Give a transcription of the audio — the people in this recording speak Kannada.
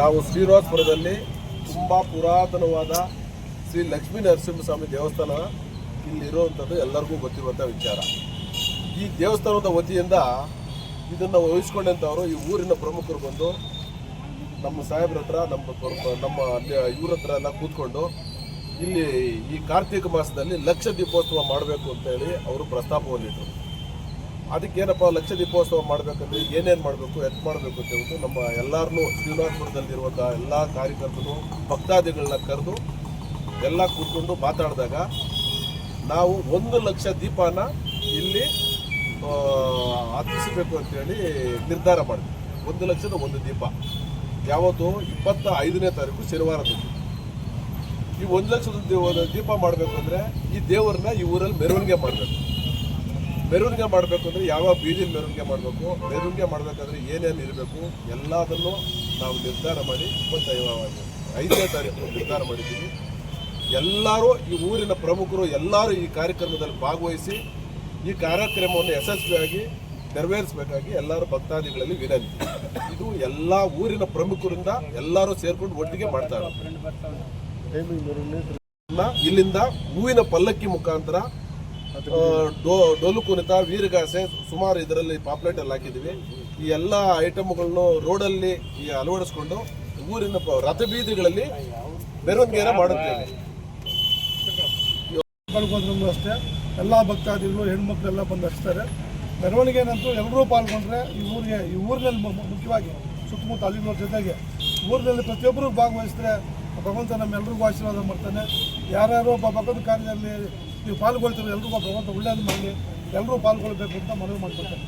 ನಾವು ಶ್ರೀನಿವಾಸಪುರದಲ್ಲಿ ತುಂಬ ಪುರಾತನವಾದ ಶ್ರೀ ಲಕ್ಷ್ಮೀ ನರಸಿಂಹಸ್ವಾಮಿ ದೇವಸ್ಥಾನ ಇಲ್ಲಿರುವಂಥದ್ದು ಎಲ್ಲರಿಗೂ ಗೊತ್ತಿರುವಂಥ ವಿಚಾರ. ಈ ದೇವಸ್ಥಾನದ ವತಿಯಿಂದ ಇದನ್ನು ವಹಿಸ್ಕೊಂಡಂಥವರು ಈ ಊರಿನ ಪ್ರಮುಖರು ಬಂದು ನಮ್ಮ ಸಾಹೇಬ್ರ ಹತ್ರ, ನಮ್ಮ ನಮ್ಮ ಇವ್ರ ಹತ್ರ ಎಲ್ಲ ಕೂತ್ಕೊಂಡು ಇಲ್ಲಿ ಈ ಕಾರ್ತಿಕ ಮಾಸದಲ್ಲಿ ಲಕ್ಷ ದೀಪೋತ್ಸವ ಮಾಡಬೇಕು ಅಂತೇಳಿ ಅವರು ಪ್ರಸ್ತಾಪವನ್ನಿಟ್ಟರು ಅದಕ್ಕೇನಪ್ಪ ಲಕ್ಷ ದೀಪೋತ್ಸವ ಮಾಡಬೇಕಂದ್ರೆ ಏನೇನು ಮಾಡಬೇಕು ಎತ್ ಮಾಡಬೇಕು ಅಂತ ಹೇಳ್ಬಿಟ್ಟು ನಮ್ಮ ಎಲ್ಲರನ್ನೂ ಶ್ರೀನಿವಾಸಪುರದಲ್ಲಿರುವಂಥ ಎಲ್ಲ ಕಾರ್ಯಕರ್ತರು ಭಕ್ತಾದಿಗಳನ್ನ ಕರೆದು ಎಲ್ಲ ಕೂತ್ಕೊಂಡು ಮಾತಾಡಿದಾಗ ನಾವು ಒಂದು ಲಕ್ಷ ದೀಪನ ಇಲ್ಲಿ ಹತ್ತಿಸಬೇಕು ಅಂತೇಳಿ ನಿರ್ಧಾರ ಮಾಡಿದ್ವಿ. ಒಂದು ಲಕ್ಷದ ಒಂದು ದೀಪ. ಯಾವತ್ತು? ಇಪ್ಪತ್ತ ಐದನೇ ತಾರೀಕು ಶನಿವಾರದಂದು. ಈ ಒಂದು ಲಕ್ಷದ ದೀಪ ಮಾಡಬೇಕು ಅಂದರೆ ಈ ದೇವರನ್ನ ಈ ಊರಲ್ಲಿ ಮೆರವಣಿಗೆ ಮಾಡಬೇಕು. ಮೆರವಣಿಗೆ ಮಾಡಬೇಕು ಅಂದರೆ ಯಾವ ಬೀದಿ ಮೆರವಣಿಗೆ ಮಾಡಬೇಕು ಮೆರವಣಿಗೆ ಮಾಡಬೇಕಾದ್ರೆ ಏನೇನು ಇರಬೇಕು ಎಲ್ಲದನ್ನು ನಾವು ನಿರ್ಧಾರ ಮಾಡಿ ಇಪ್ಪತ್ತೈದು ಐದನೇ ತಾರೀಕು ನಿರ್ಧಾರ ಮಾಡಿದ್ದೀವಿ. ಎಲ್ಲರೂ ಈ ಊರಿನ ಪ್ರಮುಖರು ಎಲ್ಲರೂ ಈ ಕಾರ್ಯಕ್ರಮದಲ್ಲಿ ಭಾಗವಹಿಸಿ ಈ ಕಾರ್ಯಕ್ರಮವನ್ನು ಯಶಸ್ವಿಯಾಗಿ ನೆರವೇರಿಸಬೇಕಾಗಿ ಎಲ್ಲರೂ ಭಕ್ತಾದಿಗಳಲ್ಲಿ ವಿನಂತಿ. ಇದು ಎಲ್ಲ ಊರಿನ ಪ್ರಮುಖರಿಂದ ಎಲ್ಲರೂ ಸೇರ್ಕೊಂಡು ಒಟ್ಟಿಗೆ ಮಾಡ್ತಾರೆ ಇಲ್ಲಿಂದ ಹೂವಿನ ಪಲ್ಲಕ್ಕಿ ಮುಖಾಂತರ ಡೋ, ಡೋಲು ಕುಣಿತ, ವೀರಗಾಸೆ, ಸುಮಾರು ಇದರಲ್ಲಿ ಪಾಪ್ಲೆಟ್ ಎಲ್ಲ ಹಾಕಿದ್ದೀವಿ. ಈ ಎಲ್ಲ ಐಟಮ್ಗಳನ್ನು ರೋಡಲ್ಲಿ ಈ ಅಳವಡಿಸ್ಕೊಂಡು ಊರಿನ ರಥ ಬೀದಿಗಳಲ್ಲಿ ಮೆರವಣಿಗೆಯನ್ನು ಮಾಡುತ್ತೇವೆ. ಅಷ್ಟೇ. ಎಲ್ಲ ಭಕ್ತಾದಿಗಳು, ಹೆಣ್ಮಕ್ಳೆಲ್ಲ ಬಂದು ಹಚ್ತಾರೆ. ಮೆರವಣಿಗೆನಂತೂ ಎಲ್ಲರೂ ಪಾಲ್ಗೊಂಡ್ರೆ ಈ ಊರಿಗೆ, ಈ ಊರಿನಲ್ಲಿ ಮುಖ್ಯವಾಗಿ ಸುತ್ತಮುತ್ತ ಹಳ್ಳಿಗಳ ಜೊತೆಗೆ. ಊರಿನಲ್ಲಿ ಪ್ರತಿಯೊಬ್ಬರು ಭಾಗವಹಿಸಿದ್ರೆ ಭಗವಂತ ನಮ್ಮೆಲ್ಲರಿಗೂ ಆಶೀರ್ವಾದ ಮಾಡ್ತಾನೆ. ಯಾರ್ಯಾರು ಒಬ್ಬ ಭಗವಂತ ಕಾರ್ಯದಲ್ಲಿ ನೀವು ಪಾಲ್ಗೊಳ್ತೀವಿ ಎಲ್ರಿಗೂ ಭಗವಂತ ಒಳ್ಳೆಯದು ಮಾಡಲಿ. ಎಲ್ಲರೂ ಪಾಲ್ಗೊಳ್ಬೇಕು ಅಂತ ಮನವಿ ಮಾಡ್ಕೊಳ್ತಾರೆ